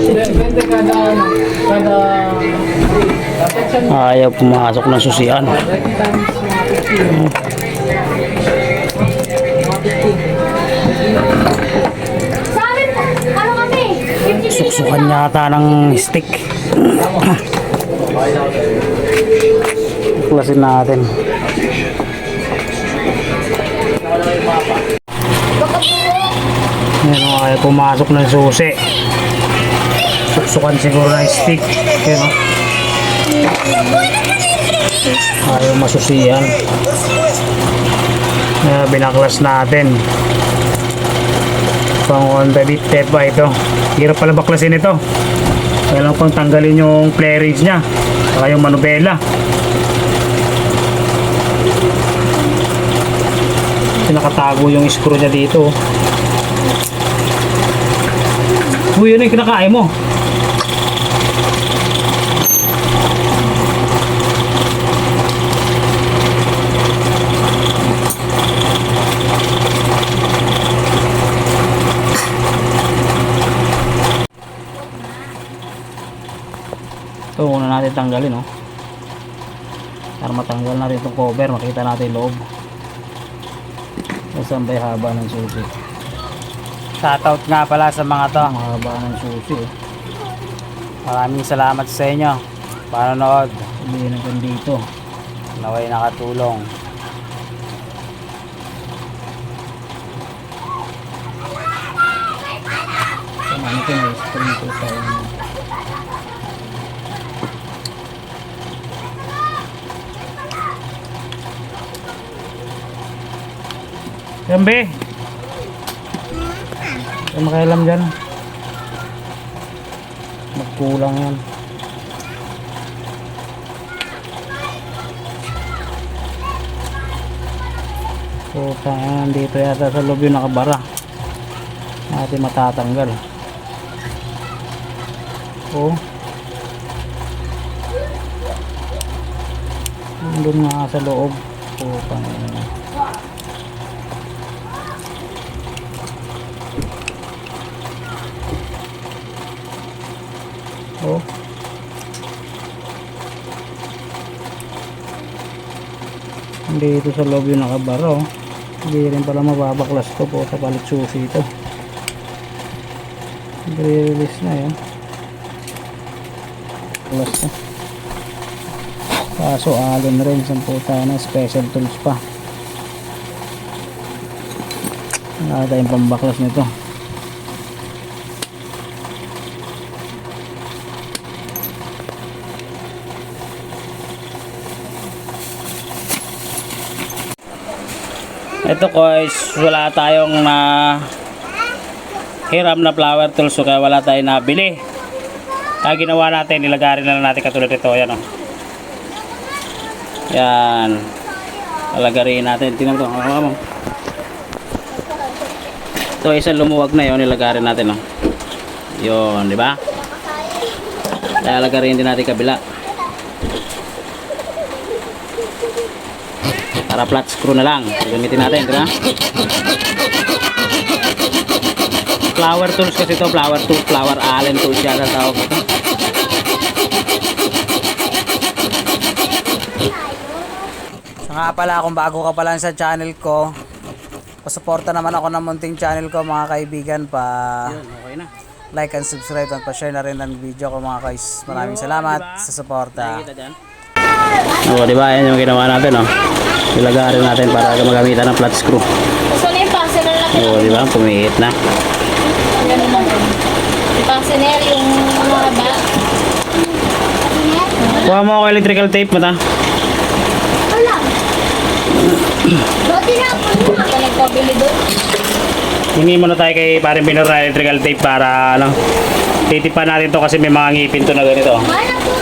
Depende kada kada section Ayaw pumasok ng susian. 30 times mga 15. Sa amin po, kami? 50 Suksukan yata ng stick. Klasin natin. Yan o, ayaw pumasok ng susi. Suksukan siguro ng stick. Yan o. Ayaw masusiyan. Kaya binaklas natin. Pang Honda Beat tape ba ito? Hirap pala baklasin ito. Kailangan pang tanggalin yung clearance niya. Saka yung manubela. Nakatago yung screw niya dito. Uy, yun yung kinakain mo. Ito, natin tanggalin, oh. Para matanggal natin itong cover, makita natin yung loob. Saan ba yung haba ng susi? Shoutout nga pala sa mga to. Ang haba ng susi, oh. Maraming salamat sa inyo. Panonood. Hindi hanggang dito. Naway nakatulong. Tama natin, may spring ko sa inyo. Be. Yan makailam dyan. Magkulang yan. Puta yan. Dito yata sa loob yung nakabara. Natin matatanggal. Oh. Doon nga sa loob. Puta yan. Oh. Dito sa loob yung nakabara oh. Hindi rin pala mababaklas to po sa palit susi ito. I-release na yan. Baklas na. Kaso allen rin sa puta na special tools pa. Wala tayong pambaklas nito. Ito guys, wala tayong na hiram na flower tools so kaya wala tayong nabili. Kaya ginawa natin, nilagarin na lang natin katulad ito. Yan o. Yan. Lalagarin natin. Tingnan mo ito. Hawakan mo. Ito isang lumuwag na yun, nilagarin natin. O. Yun, di ba? Lalagarin din natin kabila. Para flat screw na lang. Gamitin natin, di ba? Flower tools kasi ito, flower tools, flower allen tools yata tawag ito. So nga pala, kung bago ka pa lang sa channel ko, pasuporta naman ako ng munting channel ko mga kaibigan pa Yun, okay na. like and subscribe at pa-share na rin ng video ko mga guys. Maraming salamat sa suporta. Nakikita dyan? Oo, di ba? Yan yung ginawa natin, oh. Ilagarin natin para magamitan ng flat screw. Gusto na yung fastener natin. Oo, di ba? Pumihit na. Ganun lang. Yung fastener, yung mahaba. Kuha mo ako electrical tape, mata. Wala. Dati na ako na. Nagpabili doon. Hingi muna tayo kay paring Pinor na electrical tape para, ano, titipan natin to kasi may mga ngipin to na ganito. Mana po?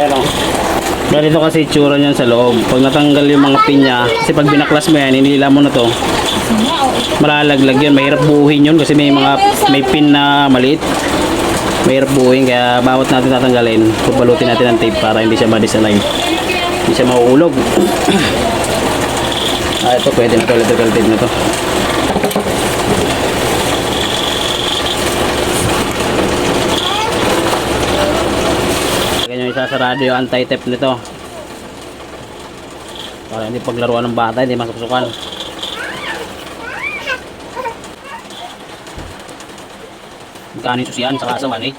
Pero, ganito kasi itsura niyan sa loob. Pag natanggal yung mga pinya, kasi pag binaklas mo yan, inila mo na to, malalaglag yun. Mahirap buuhin yun kasi may mga, may pin na maliit. Mahirap buuhin, kaya bawat natin tatanggalin, pupalutin natin ng tape para hindi siya ma-disalign. Hindi siya mahuhulog. ah, ito pwede na to. Electrical tape na to. Ganyan yung isasarado yung anti-tape nito. Para hindi paglaruan ng bata, hindi masuksukan. Magkano yung susian sa kasawan eh?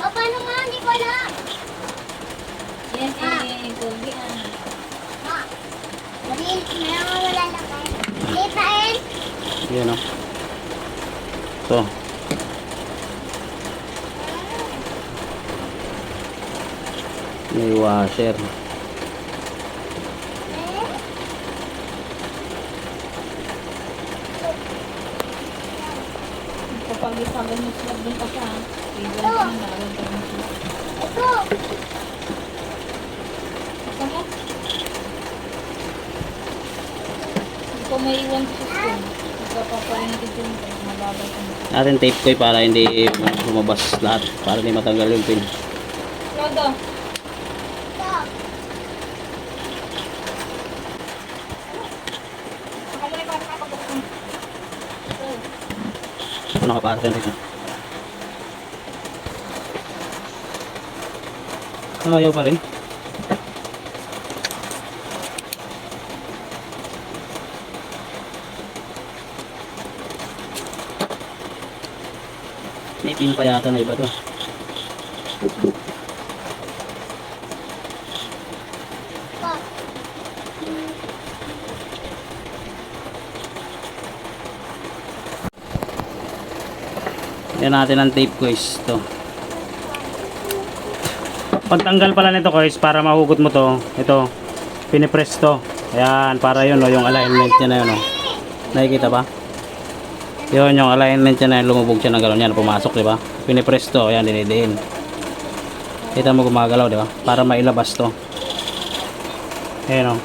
Ma, paano nga? Hindi ko alam. Yan eh, Gogi ah. Ma. Meron nga wala kayo. Maliit na eh. Yan o. Ito. May washer. Kapag isagan mo sila doon pa siya. Ito. Ito. Ito mo? Ko may iwan sa spoon. Magpapapalintin ko yung mababay ko. Atin tape ko eh para hindi lumabas lahat. Para hindi matanggal yung pin. Lodo. Ito nakapasa dito. Ano ayaw pa rin? May pin pa yata na iba to. Yan natin ang tape guys to. Pagtanggal pala nito guys para mahugot mo to, ito pinipress to. Ayan, para yun no, yung alignment niya na yun no. Nakikita ba? Yun yung alignment niya na yun, lumubog siya ng gano'n yan, pumasok di ba? Pinipress to, ayan, dinidiin. Kita mo gumagalaw di ba? Para mailabas to. Ayan o.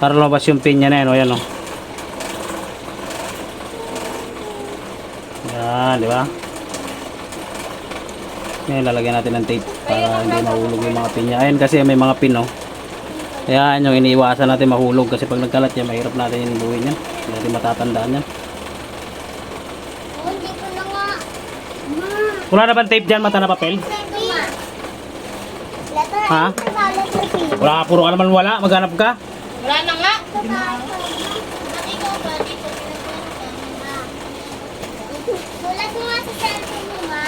Para lumabas yung pin niya na yun, o, ayan o. Yan, di ba? Ngayon, lalagyan natin ng tape para hindi mahulog yung mga pin niya. Ayun kasi may mga pin, no? Yan, yung iniiwasan natin mahulog kasi pag nagkalat yan, mahirap natin yung buuin yan. Hindi natin matatandaan yan. Oh. Wala na bang tape dyan, mata na papel? Ha? Wala, puro ka naman wala. Maghanap ka. Wala na nga. Saka ito. Bakit ikaw ba dito pinagpapalala? Sulat mo nga sa cellphone mo, ma.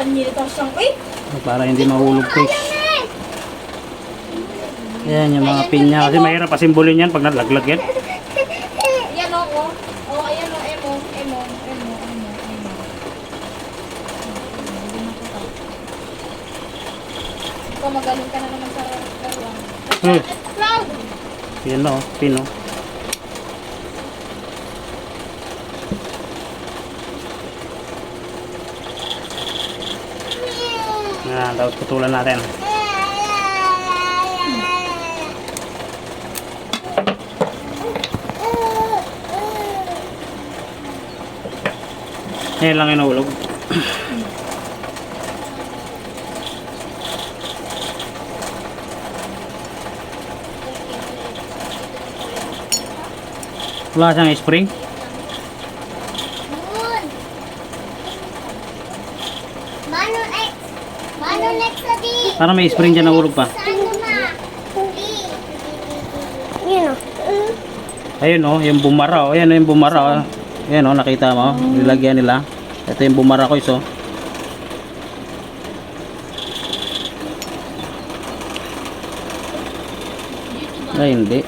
Panilita siyang, eh! Para hindi mahulog tape. Ayan eh! Yan, yung mga pin niya. Kasi mahirap pasimbolin yan pag nalaglag yan. Ayan o, oh. Oh, ayan o, emo, emo, emo, emo, emo. Ikaw magaling ka na naman sa laruan. Hmm. Cloud! Yan o, pin o. Yan, tapos putulan natin. Yan lang yung nahulog. Wala siyang spring. Parang may spring dyan pa. Ano ma? D. Yun o. Ayun oh, yung bumara oh. Ayan oh, yung bumara oh. Ayan oh, nakita mo. Nilagyan nila. Ito yung bumara ko iso. Ay, hindi.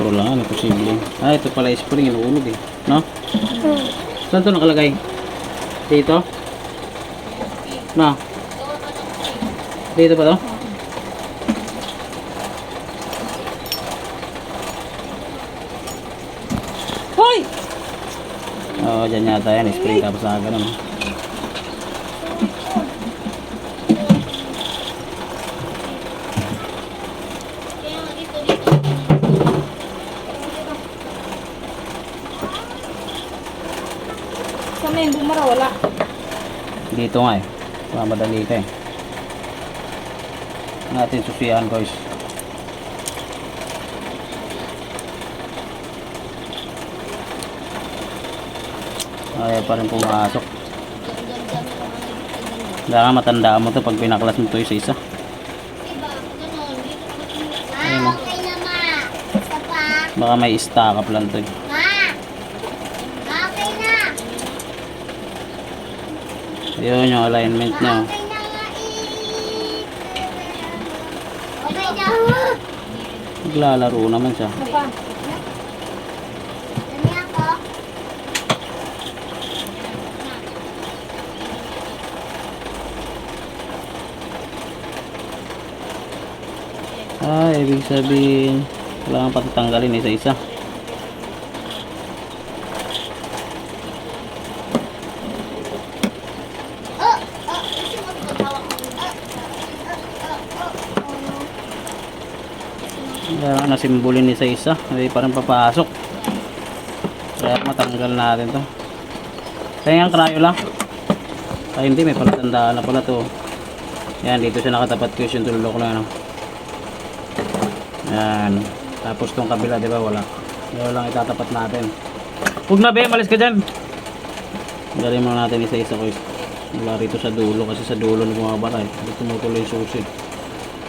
Pero lang, ano posible. Ah, ito pala spring, yung ulog eh. No? Saan ito nakalagay? Dito? No? Dito pa to? Hoy! Oo, dyan yata yan. Spring tapos na ganun. Na yung bumara? Wala. Dito nga eh. Mamadali ka eh. Natin susiyan guys. Ayaw pa rin pumasok. Kailangan matandaan mo to pag pinaklas mo to isa-isa. Ma, okay na ma. Isa pa. Baka may up lang to eh. Ma. Okay na. Ayun yung alignment niya. Naglalaro naman siya. Ah, ibig sabihin, kailangan patatanggalin isa-isa. Oh, oh, ito mo pagkatawa ko. Nasimbolin isa-isa. Hindi parang papasok. Kaya matanggal natin to. Kaya yung krayo lang. Ay hindi, may palatandaan na pala to. Yan, dito siya nakatapat ko yung tulok na ano. Yan. Tapos tong kabila, di ba, wala. Wala lang itatapat natin. Huwag na, be, malis ka dyan. Galing muna natin isa-isa ko. Wala rito sa dulo kasi sa dulo na bumabara eh. Dito tumutuloy yung susi.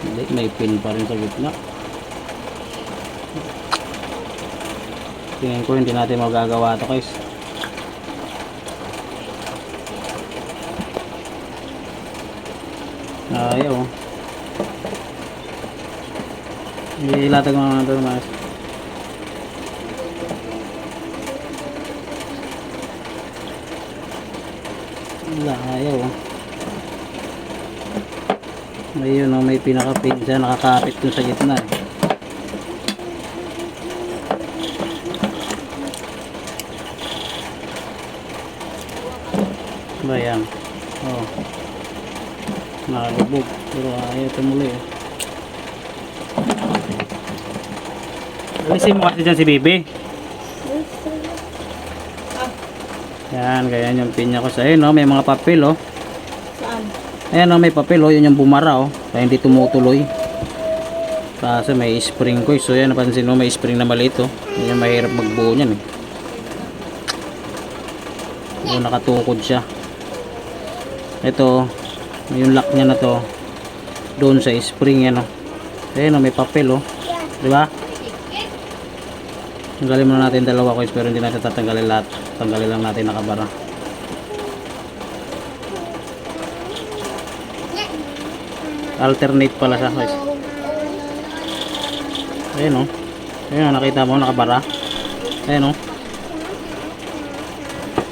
Hindi, may pin pa rin sa gitna. Tingin ko hindi natin magagawa to guys. Ayaw. oh. Ilatag mo naman ito mas. Ayaw. Ayun oh, may pinaka-pin dyan, nakakapit dun sa gitna eh. Ba yan? Oh. Nakalubog. Ayaw tumuli eh. Alisin mo kasi dyan si Bibi. Yan, ganyan yung pinya ko sa ayun, no? may mga papel, oh. Saan? Ayan, oh, may papel, oh. yun yung bumara, oh. Kaya hindi tumutuloy. Kasi may spring ko, eh. so yan, napansin mo, may spring na maliit, oh. Yan yung mahirap magbuo niyan, eh. So, nakatukod siya. Ito, yung lock niya na to, doon sa spring, yan, oh. Ayan, oh, may papel, oh. Di ba? Tanggalin muna natin dalawa coins pero hindi natin tatanggalin lahat. Tanggalin lang natin nakabara. Alternate pala siya guys. Ayan o. Ayan nakita mo nakabara. Ayan o.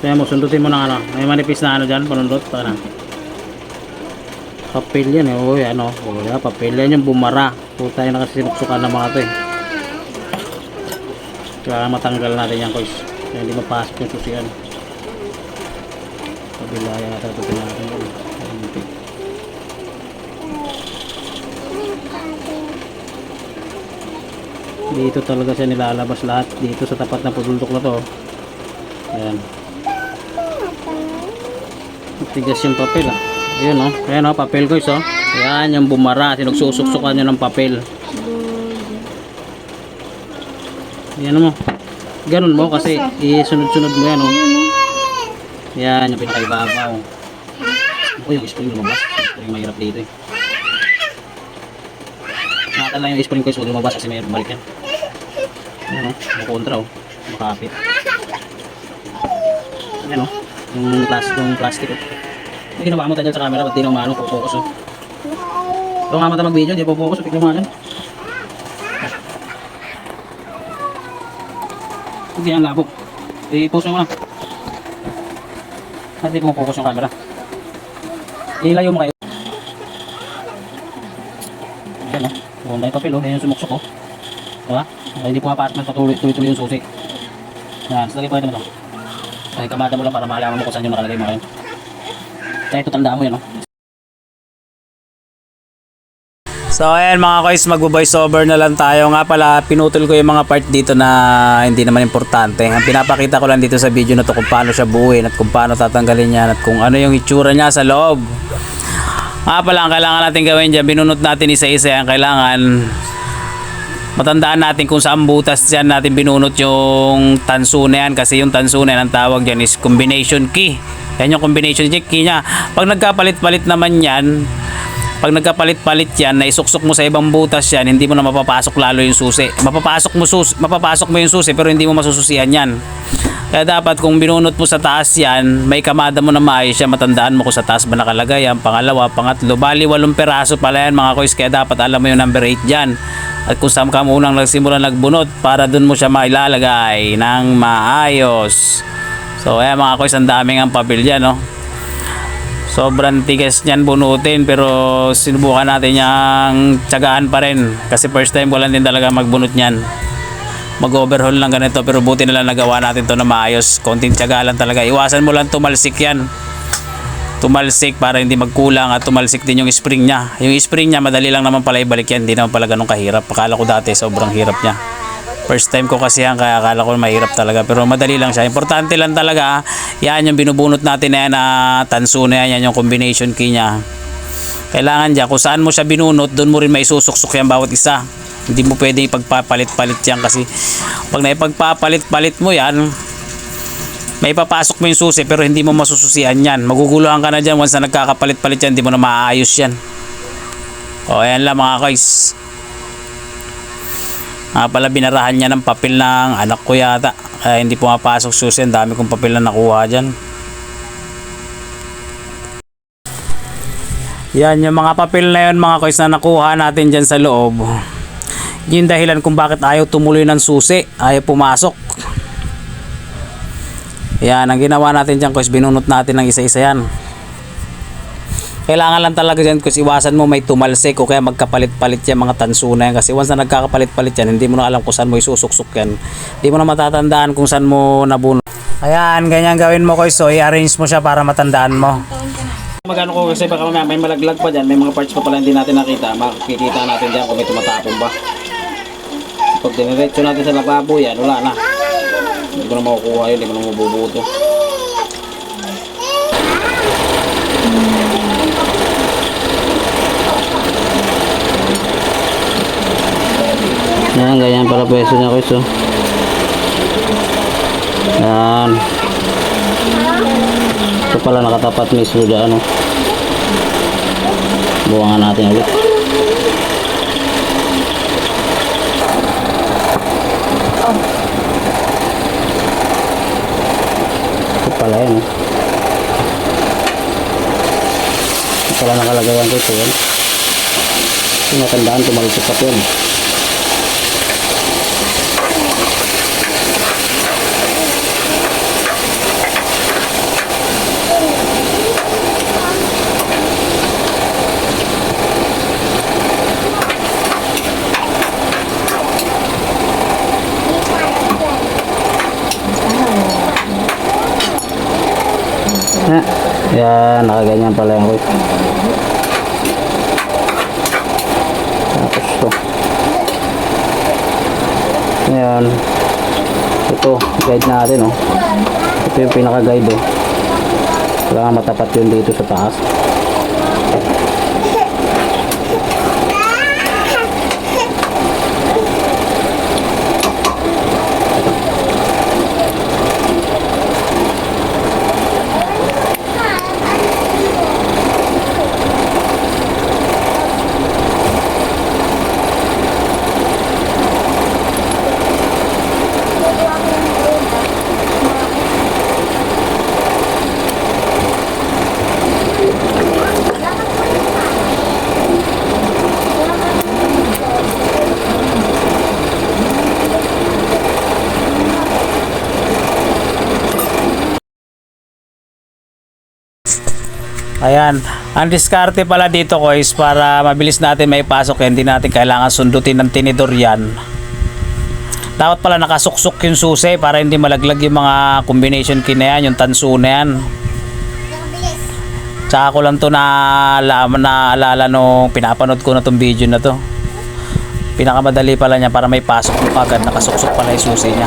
Kaya mo, sundutin mo na ano. May manipis na ano dyan, panundot. Pa na. Papel yan eh. Uy, ano. Uy, ah, papel yan yung bumara. Puta yun na kasi sinuksukan ng mga to eh. Kaya matanggal natin yan guys. Kaya hindi mapasok yung susiyan. Kabila yata ito natin yun. Hindi. Dito talaga siya nilalabas lahat. Dito sa tapat ng pudultok na to. Ayan. Tigas yung papel ah. Ayan oh. Ayan oh, papel guys oh. Ayan yung bumara. Sinugsusuksukan nyo ng papel. Ayan mo. Ganun mo kasi isunod-sunod mo yan oh. Yan yung pinakaibabaw. Ako yung spring lumabas. Ito yung mahirap dito eh. Nakatala yung spring ko huwag lumabas kasi mahirap balik yan. Ayan o, makontra o. Makapit. Ayan o, yung plastic, yung plastic o. Hindi ginawa mo tayo sa camera, ba't di na umano, focus o. Ito nga mata mag-video, di po focus, tignan mo dyan. Hindi yan labo. I-post mo lang. Kasi kung focus yung camera. Ilayo mo kayo. Ayan o. Oh. Ganda yung papel o. Ayan yung sumuksok o. Diba? Ay, hindi pumapasok ng patuloy tuloy-tuloy yung susi. Yan. So, lagay po mo ito. Ay, kamada mo lang para malaman mo kung saan yung nakalagay mo ngayon. Kaya ito tandaan mo yan o. So ayan mga guys, magbo-voice over na lang tayo. Nga pala, pinutol ko yung mga part dito na hindi naman importante. Ang pinapakita ko lang dito sa video na to kung paano siya buuin at kung paano tatanggalin yan at kung ano yung itsura niya sa loob. Nga pala, ang kailangan natin gawin dyan, binunot natin isa-isa yan. Kailangan matandaan natin kung saan butas dyan natin binunot yung tanso yan. Kasi yung tanso na ang tawag dyan is combination key. Yan yung combination key niya. Pag nagkapalit-palit naman yan, pag nagkapalit-palit yan, na isuksok mo sa ibang butas yan, hindi mo na mapapasok lalo yung susi. Mapapasok mo, sus mapapasok mo yung susi pero hindi mo masususihan yan. Kaya dapat kung binunot mo sa taas yan, may kamada mo na maayos yan, matandaan mo kung sa taas ba nakalagay yan. Pangalawa, pangatlo, bali walong peraso pala yan mga kois, kaya dapat alam mo yung number 8 dyan. At kung saan ka unang nagsimula nagbunot, para dun mo siya mailalagay ng maayos. So ayan mga kois, ang daming ang papel dyan, no? Sobrang tigas niyan bunutin pero sinubukan natin yung tsagaan pa rin. Kasi first time ko lang din talaga magbunot niyan. Mag-overhaul lang ganito pero buti na lang nagawa natin to na maayos. Konting tsaga lang talaga. Iwasan mo lang tumalsik yan. Tumalsik para hindi magkulang at tumalsik din yung spring niya. Yung spring niya madali lang naman pala ibalik yan. Hindi naman pala ganun kahirap. Akala ko dati sobrang hirap niya First time ko kasi yan kaya akala ko mahirap talaga pero madali lang siya. Importante lang talaga yan yung binubunot natin na yan na tanso na yan, yan yung combination key niya. Kailangan dyan kung saan mo siya binunot doon mo rin may susuksok yan bawat isa. Hindi mo pwede ipagpapalit-palit yan kasi pag naipagpapalit-palit mo yan may papasok mo yung susi pero hindi mo masususian yan. Maguguluhan ka na dyan once na nagkakapalit-palit yan hindi mo na maayos yan. O ayan lang mga guys. Ah, pala binarahan niya ng papel ng anak ko yata. Kaya hindi pumapasok susi. Ang dami kong papel na nakuha dyan. Yan, yung mga papel na yun mga kois na nakuha natin dyan sa loob. Yung dahilan kung bakit ayaw tumuloy ng susi. Ayaw pumasok. Yan, ang ginawa natin dyan kois, binunot natin ng isa-isa yan. Kailangan lang talaga dyan kasi iwasan mo may tumalsik o kaya magkapalit-palit yan mga tanso na yan. Kasi once na nagkakapalit-palit yan, hindi mo na alam kung saan mo isusuksok yan. Hindi mo na matatandaan kung saan mo nabunot. Ayan, ganyan gawin mo ko so i-arrange mo siya para matandaan mo. Magano ko kasi baka mamaya may malaglag pa dyan, may mga parts pa pala hindi natin nakita. Makikita natin dyan kung may tumatapon ba. Pag diniretso natin sa lababo yan, wala na. Hindi ko na makukuha yun, hindi ko na mabubuto. Yan, ganyan para pwesto niya guys, oh. Yan. Ito pala nakatapat mismo dyan, oh. Buwangan natin ulit. Ito pala yan, oh. Ito pala nakalagayan ko ito, yan. Ito matandaan, tumalipot pa yun. Ha? Yan, nakaganyan pala yung quick. Tapos to. Ngayon, ito, guide natin, oh. Ito yung pinaka-guide, oh. Kailangan matapat yun dito sa taas. Ayan. Ang diskarte pala dito ko is para mabilis natin maipasok yan. Hindi natin kailangan sundutin ng tinidor yan. Dapat pala nakasuksok yung susi para hindi malaglag yung mga combination key na yan, yung tanso na yan. Tsaka ko lang to na naalala nung pinapanood ko na tong video na to. Pinakamadali pala niya para may pasok mo kagad. Nakasuksok pala yung susi niya.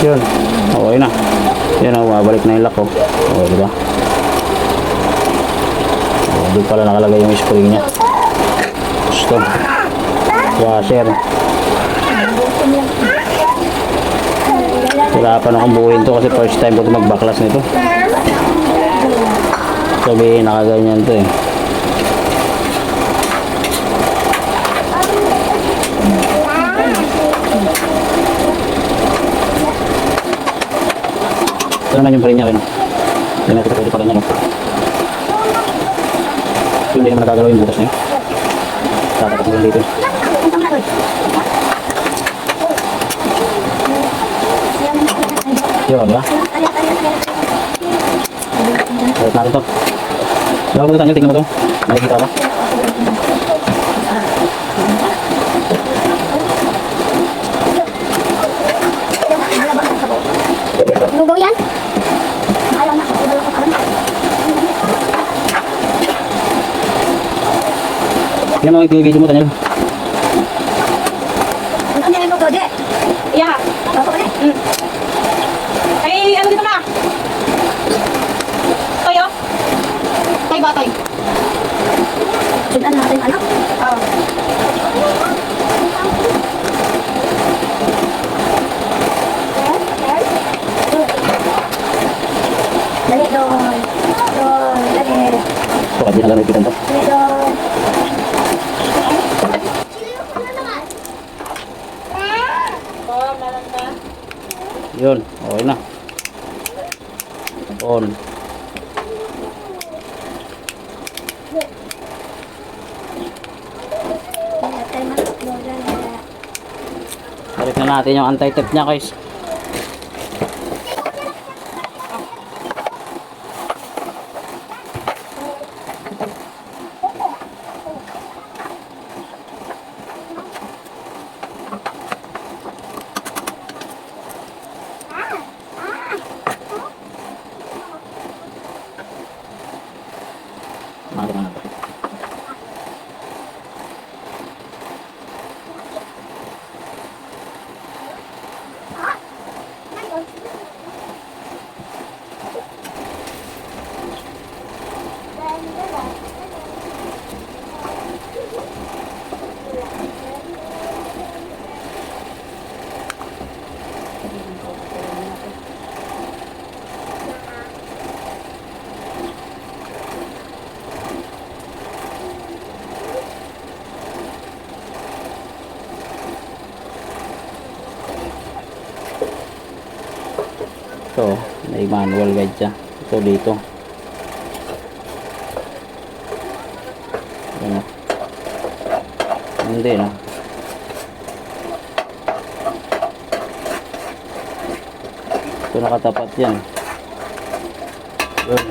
Yun. Okay na. Yun o, babalik na yung lock ko. Okay, diba? Hindi pala nakalagay yung spring niya. Gusto. Washer. Pa akong buuin to kasi first time ko magbaklas nito. Sabihin nakaganyan to eh. Ito naman yung frame niya. Ano? Hindi natin pwede pa ganyan. No? Hindi naman nagagalaw yung butas niya. Tatakas lang dito. Yun, ba? Balik natin to. Mo ito, Tanyel? Tingnan mo to. Nakikita ka? Lugaw yan? Ayaw na. Ayaw ko karon. Tingnan mo yung video mo, Tanyel. Ano yung lugaw, Je? Yeah. Ako pa rin. Ay, ano dito na? Toyo? Toy ba, toy? Sundan natin anak. Oo. Dali doon. Doon. Dali. Ito, kasi nalang ipitan to. Dali doon. Oo, meron ka. Yun, okay na. On. Balik na natin yung anti-tip niya guys. Mali na natin. Ito, may manual guide siya. Ito dito. Ano? Hindi, no? Ito nakatapat yan. Yun.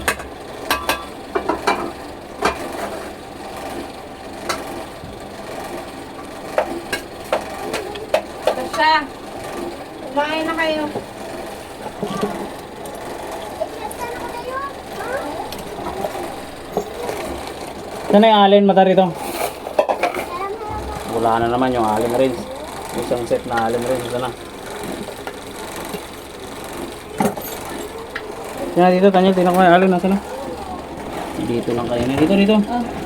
Basta. Kumain na kayo. Saan na yung allen mata rito? Wala na naman yung allen range. Isang set na allen range. Ito na. Yan dito, Tanya, tingnan ko yung allen. Nasaan na? Dito lang kayo. Dito, dito. Saan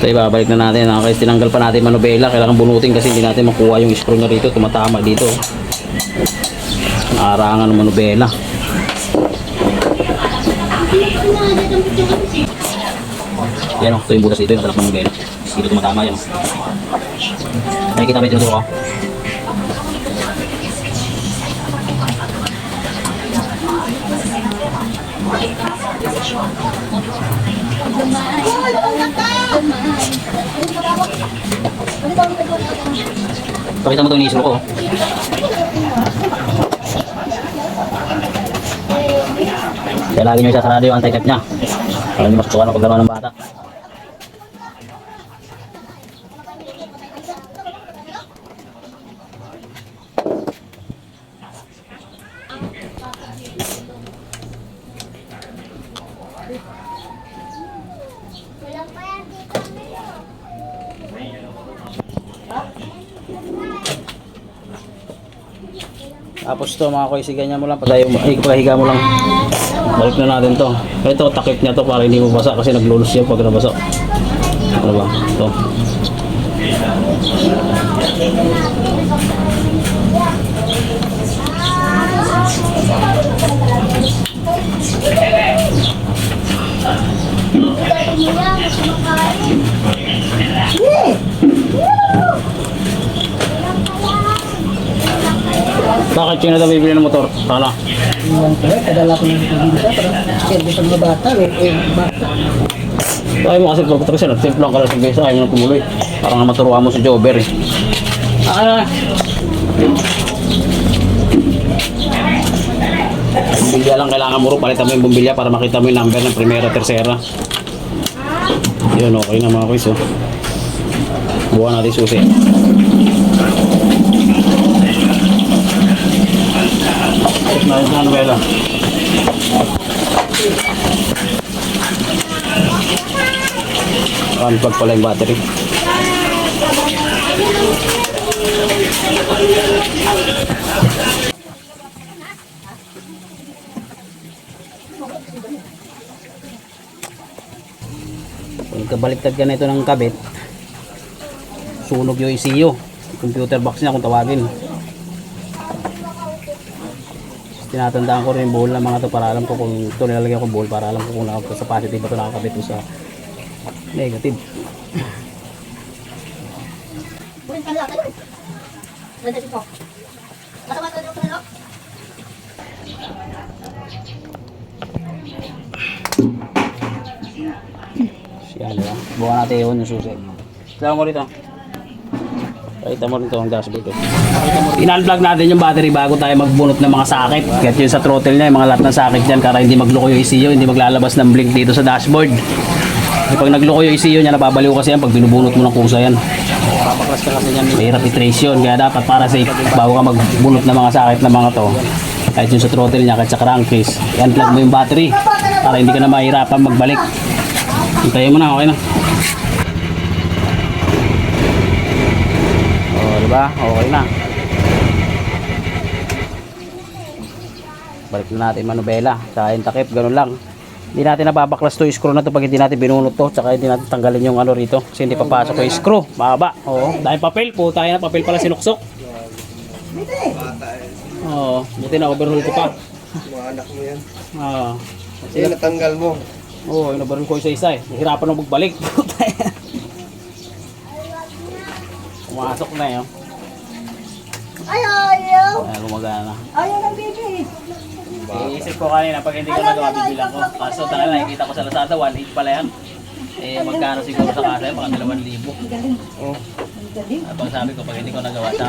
So ibabalik na natin ha? kasi tinanggal pa natin manubela. Kailangan bunutin kasi hindi natin makuha yung screw na rito. Tumatama dito. Naarangan ng manubela. Yan o ito yung butas dito yung madalas manubela. Dito tumatama yan o nakikita ba yung tinuturo ko? Pakita mo itong inisip ko. Kaya lagi nyo isasarado yung anti-cap niya. Para hindi masusukan ang paglaro ng bata. Tapos to mga koy, ganyan mo lang. Patayo mo. Ay, pahiga mo lang. Balik na natin to. Ito, takip niya to para hindi mo basa kasi naglulus siya pag nabasa. Ano ba? Ito. Bakit sino na bibili ng motor? Iwan ko eh, kadala ko lang ito dito service ang mga bata eh. eh bata. Ayaw mo kasi pagkatak siya, nagtimplang ka lang sa gaysa, ayaw mo na tumuloy. Parang nga maturuan mo si Jober eh. Ah, Bumbilya lang kailangan mo rin, palitan mo yung bumbilya para makita mo yung number ng primera, tersera. Yun, okay na mga kuys oh. Buwan natin susi. Tapos na Manuela. Unplug pala yung battery. Pagkabaliktad ka na ito ng kabit, sunog yung ECU. Computer box niya kung tawagin. Tinatandaan ko rin yung bowl ng mga to para alam ko kung ito nilalagyan ko bowl para alam ko kung nakapit sa positive ba ito nakakabit o sa negative. Siya lang. Bukan natin yun yung susi. Saan ko rito? Pakita mo rin ito ang dashboard. eh. In-unplug natin yung battery bago tayo magbunot ng mga sakit. Kahit yun sa throttle niya, yung mga lahat ng sakit dyan para hindi magloko yung ECU, hindi maglalabas ng blink dito sa dashboard. Kasi pag nagloko yung ECU niya, napabaliw kasi yan pag binubunot mo ng kusa yan. Mahirap i-trace yun. Kaya dapat para safe, bago ka magbunot ng mga sakit ng mga to, kahit yung sa throttle niya, kahit sa crankcase, i-unplug mo yung battery para hindi ka na mahirapan magbalik. Hintayin mo na, okay na. Oh, di ba? Okay na. Balik na natin manubela. Sa takip, ganun lang. Hindi natin nababaklas to screw na to pag hindi natin binunot to. Tsaka hindi natin tanggalin yung ano rito. Kasi hindi papasok yung screw. Mahaba. Oo. Dahil papel po. Tayo na papel pala sinuksok. Oo. Buti na overhaul ko pa. Mga anak mo yan. Oo. Yan natanggal mo. Oo, oh, inabaron ko isa-isa eh. Nahirapan na magbalik. Pumasok na yun. Ay, ayaw. Ayan, gumagana na. Ayaw ng baby. Iisip ko kanina pag hindi ko nagawa, bibilang ko. Kaso talaga nakikita ko sa Lazada, 1.8 pala yan. Eh, magkano siguro sa kasa yan? Mga 2,000. Oh. At pag sabi ko, pag hindi ko nagawa, sa